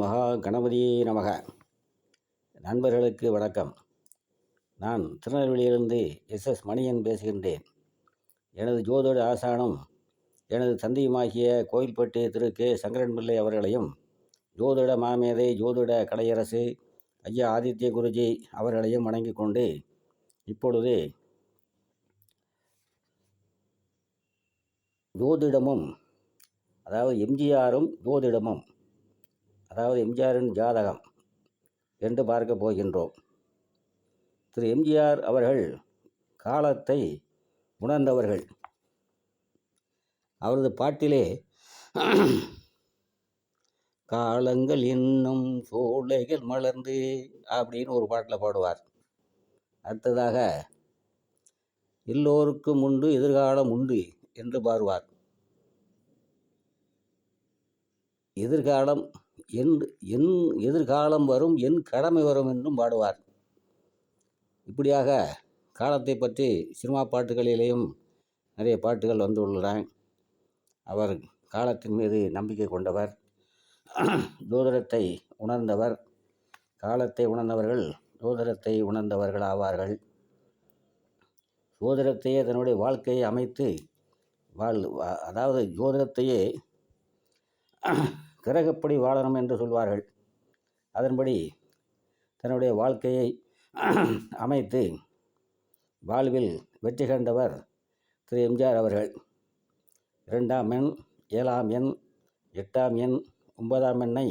மகா கணபதியே நமக. நண்பர்களுக்கு வணக்கம். நான் திருநெல்வேலியிலிருந்து எஸ் எஸ் மணியன் பேசுகின்றேன். எனது ஜோதிட ஆசானும் எனது தந்தையுமாகிய கோயில்பட்டு திரு கே. சங்கரன் பிள்ளை அவர்களையும் ஜோதிட மாமேதை ஜோதிட கலையரசு ஐயா ஆதித்ய குருஜி அவர்களையும் வணங்கி கொண்டு இப்பொழுது ஜோதிடமும் அதாவது எம்ஜிஆரும் ஜோதிடமும் அதாவது எம்ஜிஆரின் ஜாதகம் என்று பார்க்க போகின்றோம். திரு எம்ஜிஆர் அவர்கள் காலத்தை உணர்ந்தவர்கள். அவரது பாட்டிலே காலங்கள் இன்னும் சோலைகள் மலர்ந்து அப்படின்னு ஒரு பாட்டில் பாடுவார். அடுத்ததாக எல்லோருக்கும் உண்டு எதிர்காலம் உண்டு என்று பாடுவார். எதிர்காலம் என் என் எதிர்காலம் வரும் என் கடமை வரும் என்றும் பாடுவார். இப்படியாக காலத்தை பற்றி சினிமா பாட்டுகளிலேயும் நிறைய பாட்டுகள் வந்துள்ளன அவர் காலத்தின் மீது நம்பிக்கை கொண்டவர். ஜோதிடத்தை உணர்ந்தவர். காலத்தை உணர்ந்தவர்கள் ஜோதிடத்தை உணர்ந்தவர்கள் ஆவார்கள். ஜோதிடத்தையே தன்னுடைய வாழ்க்கையை அமைத்து வாழ் வா- அதாவது ஜோதிடத்தையே கிரகப்படி வாழணும் என்று சொல்வார்கள். அதன்படி தன்னுடைய வாழ்க்கையை அமைத்து வாழ்வில் வெற்றி கண்டவர் திரு எம்ஜிஆர் அவர்கள். இரண்டாம் எண் ஏழாம் எண் எட்டாம் எண் ஒன்பதாம் எண்ணை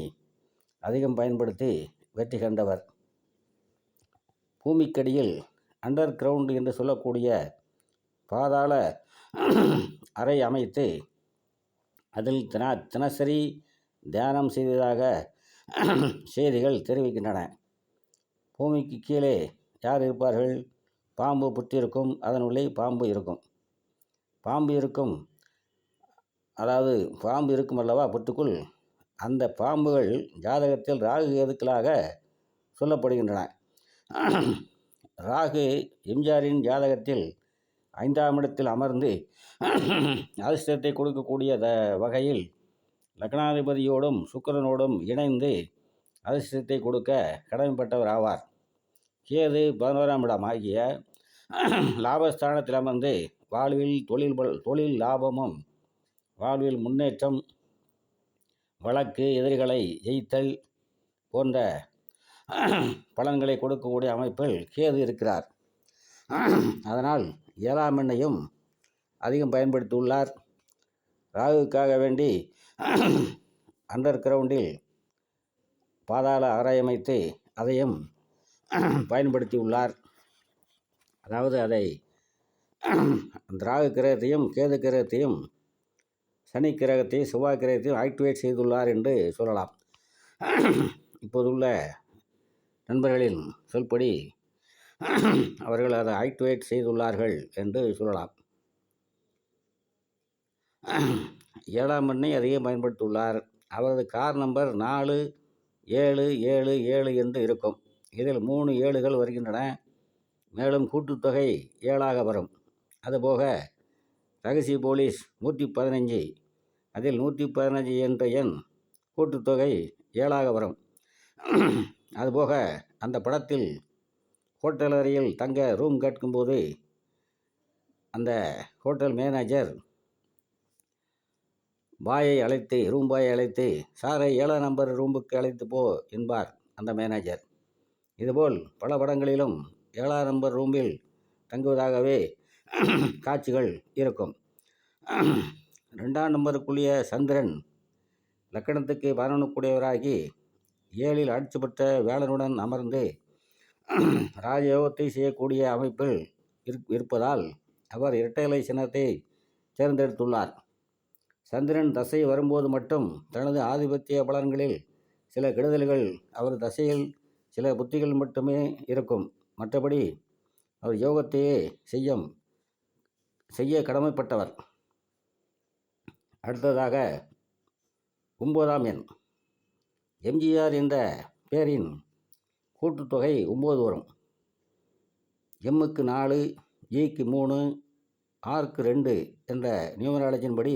அதிகம் பயன்படுத்தி வெற்றி கண்டவர். பூமிக்கடியில் அண்டர் கிரவுண்டு என்று சொல்லக்கூடிய பாதாள அறை அமைத்து அதில் தின தினசரி தியானம் செய்ததாக செய்திகள் தெரிவிக்கின்றன. பூமிக்கு கீழே யார் இருப்பார்கள்? பாம்பு புற்றிருக்கும் அதனுள்ளே பாம்பு இருக்கும். பாம்பு இருக்கும் அதாவது பாம்பு இருக்கும் அல்லவா புற்றுக்குள் அந்த பாம்புகள் ஜாதகத்தில் ராகு எதுக்களாக சொல்லப்படுகின்றன. ராகு எம்ஜிஆரின் ஜாதகத்தில் ஐந்தாம் இடத்தில் அமர்ந்து அதிர்ஷ்டத்தை கொடுக்கக்கூடிய த வகையில் லக்னாதிபதியோடும் சுக்கிரனோடும் இணைந்து அதிர்ஷ்டத்தை கொடுக்க கடமைப்பட்டவர் ஆவார். கேது பதினோராம் இடம் ஆகிய லாபஸ்தானத்தில் அமர்ந்து வாழ்வில் தொழில் தொழில் லாபமும் வாழ்வில் முன்னேற்றம் வழக்கு எதிரிகளை ஜெயித்தல் போன்ற பலன்களை கொடுக்கக்கூடிய அமைப்பில் கேது இருக்கிறார். அதனால் ஏழாம் எண்ணையும் அதிகம் பயன்படுத்தியுள்ளார். ராகுக்காக வேண்டி அண்டர் கிரவுண்டில் பாதாள ஆராயமைத்து அதையும் பயன்படுத்தியுள்ளார். அதாவது அதை திராகு கிரகத்தையும் கேது கிரகத்தையும் சனி கிரகத்தையும் செவ்வாய் கிரகத்தையும் ஆக்டிவேட் செய்துள்ளார் என்று சொல்லலாம். இப்போதுள்ள நண்பர்களின் சொல்படி அவர்கள் அதை ஆக்டிவேட் செய்துள்ளார்கள் என்று சொல்லலாம். ஏழாம் எண்ணை அதிகம் பயன்படுத்தியுள்ளார். அவரது கார் நம்பர் நாலு ஏழு ஏழு ஏழு என்று இருக்கும். இதில் மூணு ஏழுகள் வருகின்றன. மேலும் கூட்டுத்தொகை ஏழாக வரும். அதுபோக ரகசிய போலீஸ் நூற்றி பதினஞ்சு அதில் நூற்றி பதினஞ்சு என்ற எண் கூட்டுத்தொகை ஏழாக வரும். அதுபோக அந்த படத்தில் ஹோட்டல் அறையில் தங்க ரூம் கேட்கும்போது அந்த ஹோட்டல் மேனேஜர் பாயை அழைத்து ரூம் பாயை அழைத்து சாரை ஏழாம் நம்பர் ரூமுக்கு அழைத்து போ என்பார் அந்த மேனேஜர். இதுபோல் பல படங்களிலும் ஏழாம் நம்பர் ரூமில் தங்குவதாகவே காட்சிகள் இருக்கும். ரெண்டாம் நம்பருக்குரிய சந்திரன் லக்கணத்துக்கு பதினொன்றுக்குடையவராகி ஏழில் ஆட்சி பெற்ற வேலனுடன் அமர்ந்து ராஜயோகத்தை செய்யக்கூடிய அமைப்பில் இருப்பதால் அவர் இரட்டைலை சின்னத்தை தேர்ந்தெடுத்துள்ளார். சந்திரன் தசை வரும்போது மட்டும் தனது ஆதிபத்திய பலன்களில் சில கெடுதல்கள் அவர் தசையில் சில புத்திகள் மட்டுமே இருக்கும். மற்றபடி அவர் யோகத்தையே செய்யும் செய்ய கடமைப்பட்டவர். அடுத்ததாக ஒன்பதாம் எண். எம்ஜிஆர் என்ற பேரின் கூட்டுத்தொகை ஒம்பது வரும். எம்முக்கு நாலு ஜிக்கு மூணு ஆருக்கு ரெண்டு என்ற நியூமராலஜின் படி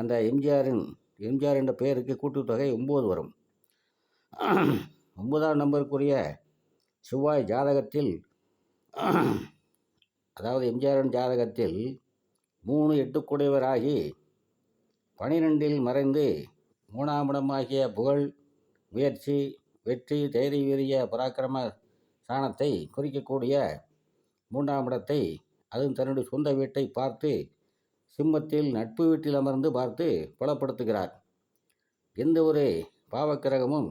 அந்த எம்ஜிஆரின் எம்ஜிஆர் என்ற பெயருக்கு கூட்டுத்தொகை ஒம்பது வரும். ஒன்பதாம் நம்பருக்குரிய செவ்வாய் ஜாதகத்தில் அதாவது எம்ஜிஆரின் ஜாதகத்தில் மூணு எட்டுக்குடையவராகி பனிரெண்டில் மறைந்து மூணாம் இடமாகிய புகழ் முயற்சி வெற்றி தைரிய வீரிய பராக்கிரம ஸ்தானத்தை குறிக்கக்கூடிய மூன்றாம் இடத்தை அதுவும் தன்னுடைய சொந்த வீட்டை பார்த்து சிம்மத்தில் நட்பு வீட்டில் அமர்ந்து பார்த்து புலப்படுத்துகிறார். எந்த ஒரு பாவக்கிரகமும்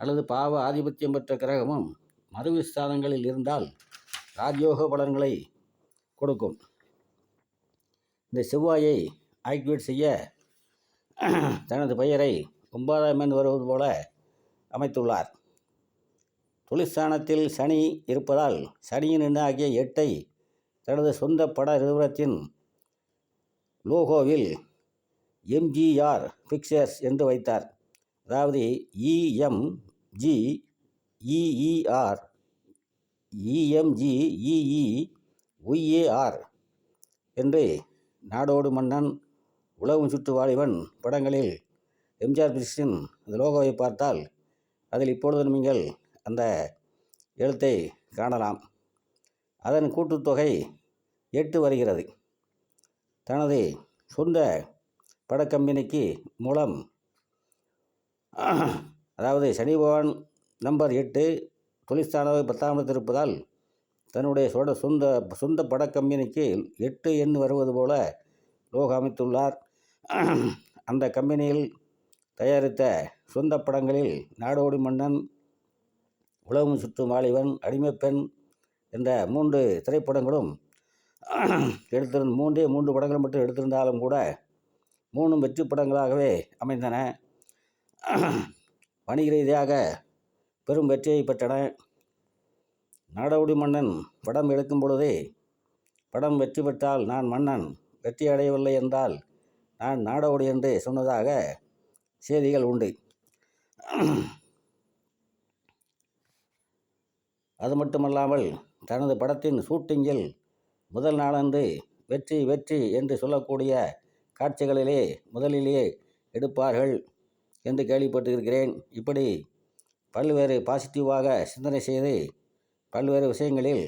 அல்லது பாவ ஆதிபத்தியம் பெற்ற கிரகமும் மறைவு ஸ்தானங்களில் இருந்தால் ராஜயோக பலன்களை கொடுக்கும். இந்த செவ்வாயை ஆக்டிவேட் செய்ய தனது பெயரை ஒன்பதாம் என்று வருவது போல அமைத்துள்ளார். தொழிற்சானத்தில் சனி இருப்பதால் சனியின் எண்ணாகிய எட்டை தனது சொந்த பட நிறுவனத்தின் லோகோவில் எம்ஜிஆர் பிக்சர்ஸ் என்று வைத்தார். அதாவது இஎம்ஜி இஇஆர் இஎம்ஜி இஇ ஒய்ஏஆர் என்று நாடோடு மன்னன் உலகம் சுற்று வாலிபன் படங்களில் எம்ஜிஆர் பிக்சர்ஸின் அந்த லோகோவை பார்த்தால் அதில் இப்பொழுது நீங்கள் அந்த எழுத்தை காணலாம். அதன் கூட்டுத்தொகை எட்டு வருகிறது. தனது சொந்த படக்கம்பெனிக்கு மூலம் அதாவது சனி பகவான் நம்பர் எட்டு தொழிற்சாலை பத்தாம் இடத்தில் இருப்பதால் தன்னுடைய சொட சொந்த சொந்த படக்கம்பெனிக்கு எட்டு எண் வருவது போல லோக அமைத்துள்ளார். அந்த கம்பெனியில் தயாரித்த சொந்த படங்களில் நாடோடி மன்னன் உலகம் சுற்றும் வாலிபன் அடிமைப்பெண் என்ற மூன்று திரைப்படங்களும் எடுத்திருந்த மூன்றே மூன்று படங்கள் மட்டும் எடுத்திருந்தாலும் கூட மூணும் வெற்றி படங்களாகவே அமைந்தன. வணிக ரீதியாக பெரும் வெற்றியை பெற்றன. நாடோடி மன்னன் படம் எடுக்கும் பொழுதே படம் வெற்றி பெற்றால் நான் மன்னன் வெற்றி அடையவில்லை என்றால் நான் நாடோடி என்று சொன்னதாக செய்திகள் உண்டு. அது மட்டுமல்லாமல் தனது படத்தின் ஷூட்டிங்கில் முதல் நாளன்று வெற்றி வெற்றி என்று சொல்லக்கூடிய காட்சிகளிலே முதலிலேயே எடுப்பார்கள் என்று கேள்விப்பட்டிருக்கிறேன். இப்படி பல்வேறு பாசிட்டிவாக சிந்தனை செய்து பல்வேறு விஷயங்களில்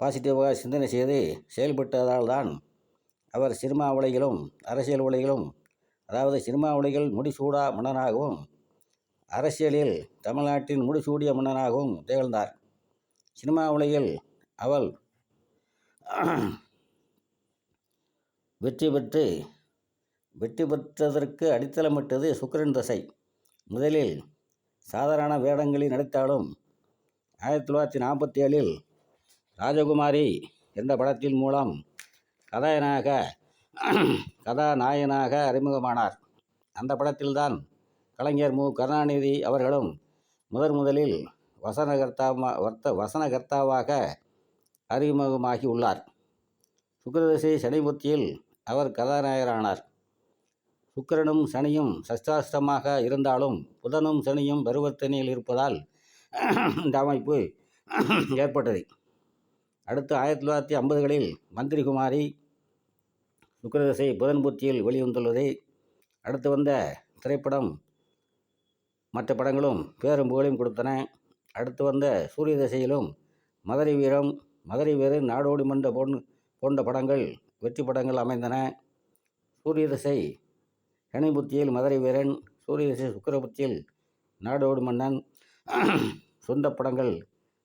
பாசிட்டிவாக சிந்தனை செய்து செயல்பட்டதால் தான் அவர் சினிமா உலகிலும் அரசியல் உலகிலும் அதாவது சினிமா உலகில் முடிசூடா மன்னனாகவும் அரசியலில் தமிழ்நாட்டின் முடிசூடிய மன்னனாகவும் திகழ்ந்தார். சினிமா உலகில் அவள் வெற்றி பெற்று வெற்றி பெற்றதற்கு அடித்தளமிட்டது சுக்கரன் தசை. முதலில் சாதாரண வேடங்களில் நடித்தாலும் ஆயிரத்தி தொள்ளாயிரத்தி நாற்பத்தி ஏழில் ராஜகுமாரி என்ற படத்தின் மூலம் கதாநாயக கதாநாயகனாக அறிமுகமானார். அந்த படத்தில்தான் கலைஞர் மு. கருணாநிதி அவர்களும் முதன் முதலில் வசனகர்த்தா வர்த்த வசனகர்த்தாவாக அறிமுகமாகி உள்ளார் சுக்கரதசை சனிபுத்தியில் அவர் கதாநாயகரானார். சுக்கிரனும் சனியும் சஷ்டாஷ்டமாக இருந்தாலும் புதனும் சனியும் பருவத்தனையில் இருப்பதால் இந்த அமைப்பு ஏற்பட்டது. அடுத்து ஆயிரத்தி தொள்ளாயிரத்தி ஐம்பதுகளில் மந்திரி குமாரி சுக்கிரதசை புதன் புத்தியில் வெளிவந்துள்ளது. அடுத்து வந்த திரைப்படம் மற்ற படங்களும் பேரும் புகழையும் கொடுத்தன. அடுத்து வந்த சூரிய தசையிலும் மதுரை வீரம் மதுரை வீரன் நாடோடி மன்ற போன் போன்ற படங்கள் வெற்றி படங்கள் அமைந்தன. சூரிய தசை சனிபுத்தியில் மதுரை வீரன் சூரிய தசை சுக்கரபுத்தியில் நாடோடி மன்னன் சொந்த படங்கள்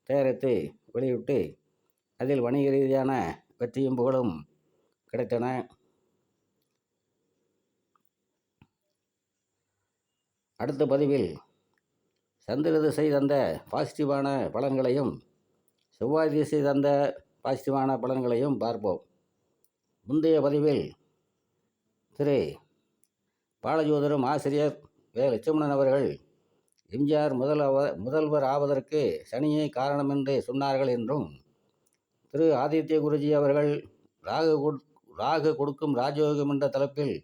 தயாரித்து வெளியிட்டு அதில் வணிக ரீதியான வெற்றியும் புகழும் கிடைத்தன. அடுத்த பதிவில் சந்திர திசை தந்த பாசிட்டிவான பலன்களையும் செவ்வாய் திசை தந்த பாசிட்டிவான பலன்களையும் பார்ப்போம். முந்தைய பதிவில் திரு. பாலஜோதரும் ஆசிரியர் வே. லட்சுமணன் அவர்கள் எம்ஜிஆர் முதல் முதல்வர் ஆவதற்கு சனியே காரணம் என்று சொன்னார்கள் என்றும் திரு. ஆதித்ய குருஜி அவர்கள் ராகு ராகு கொடுக்கும் ராஜயோகம் என்ற தலைப்பில்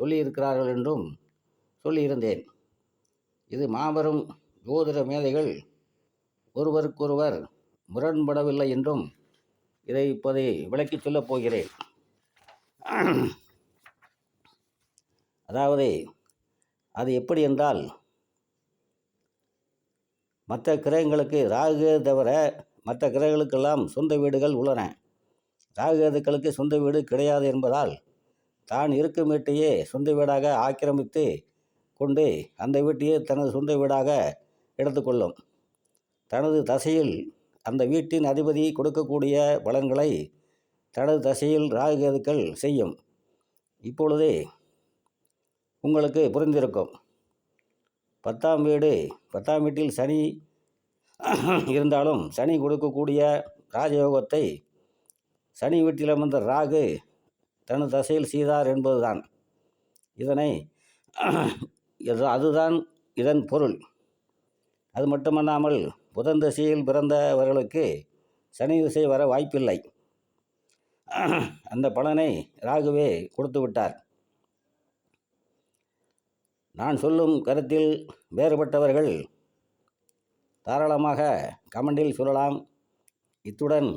சொல்லியிருக்கிறார்கள் என்றும் சொல்லியிருந்தேன். இது மாபெரும் ஜோதிட மேதைகள் ஒருவருக்கொருவர் முரண்படவில்லை என்றும் இதை இப்போதை விளக்கிச் சொல்லப் போகிறேன். அதாவது அது எப்படி என்றால் மற்ற கிரகங்களுக்கு ராகு தவிர மற்ற கிரகங்களுக்கெல்லாம் சொந்த வீடுகள் உள்ளன. ராகுகேதுக்களுக்கு சொந்த வீடு கிடையாது என்பதால் தான் இருக்கும் வீட்டையே சொந்த வீடாக ஆக்கிரமித்து கொண்டு அந்த வீட்டையே தனது சொந்த வீடாக எடுத்துக்கொள்ளும் தனது தசையில் அந்த வீட்டின் அதிபதி கொடுக்கக்கூடிய பலன்களை தனது தசையில் ராகுகேதுக்கள் செய்யும். இப்பொழுதே உங்களுக்கு புரிந்திருக்கும். பத்தாம் வீடு பத்தாம் வீட்டில் சனி இருந்தாலும் சனி கொடுக்கக்கூடிய ராஜயோகத்தை சனி வீட்டில் அமர்ந்த ராகு தனது தசையில் செய்தார் என்பதுதான். இதனை இது அதுதான் இதன் பொருள். அது மட்டுமல்லாமல் புதன் திசையில் பிறந்தவர்களுக்கு சனி திசை வர வாய்ப்பில்லை. அந்த பலனை ராகுவே கொடுத்து விட்டார். நான் சொல்லும் கருத்தில் வேறுபட்டவர்கள் தாராளமாக கமெண்டில் சொல்லலாம். இத்துடன்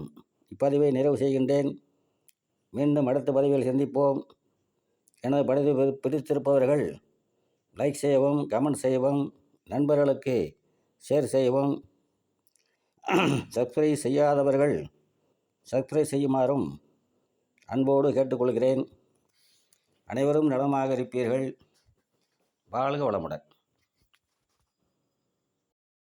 இப்பதிவை நிறைவு செய்கின்றேன். மீண்டும் அடுத்த பதிவில் சந்திப்போம். எனது பதிவு பிடித்திருப்பவர்கள் லைக் செய்யவும் கமெண்ட் செய்யவும் நண்பர்களுக்கு ஷேர் செய்யவும் சப்ஸ்கிரைப் செய்யாதவர்கள் சப்ஸ்கிரைப் செய்யுமாறும் அன்போடு கேட்டுக்கொள்கிறேன். அனைவரும் நலமாக இருப்பீர்கள். வாழ்க வளமுடன்.